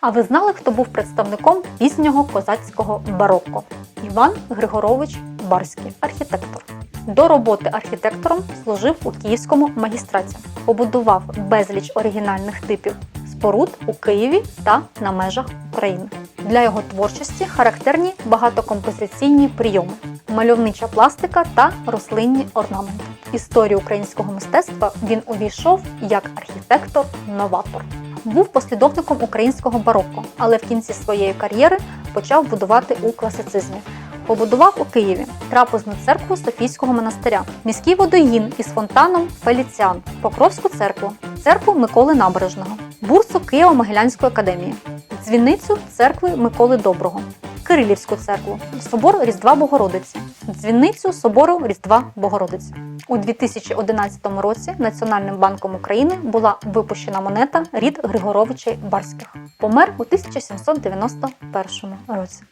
А ви знали, хто був представником пізнього козацького барокко? Іван Григорович Барський, архітектор. До роботи архітектором служив у Київському магістраті, побудував безліч оригінальних типів споруд у Києві та на межах України. Для його творчості характерні багатокомпозиційні прийоми, мальовнича пластика та рослинні орнаменти. Історію українського мистецтва він увійшов як архітектор-новатор. Був послідовником українського барокко, але в кінці своєї кар'єри почав будувати у класицизмі. Побудував у Києві трапезну церкву Софійського монастиря, міський водоїн із фонтаном Феліціан, Покровську церкву, церкву Миколи Набережного, бурсу Києво-Могилянської академії, дзвіницю церкви Миколи Доброго, Кирилівську церкву, собор Різдва Богородиці, дзвіницю собору Різдва Богородиці. У 2011 році Національним банком України була випущена монета рід Григоровичей Барських. Помер у 1791 році.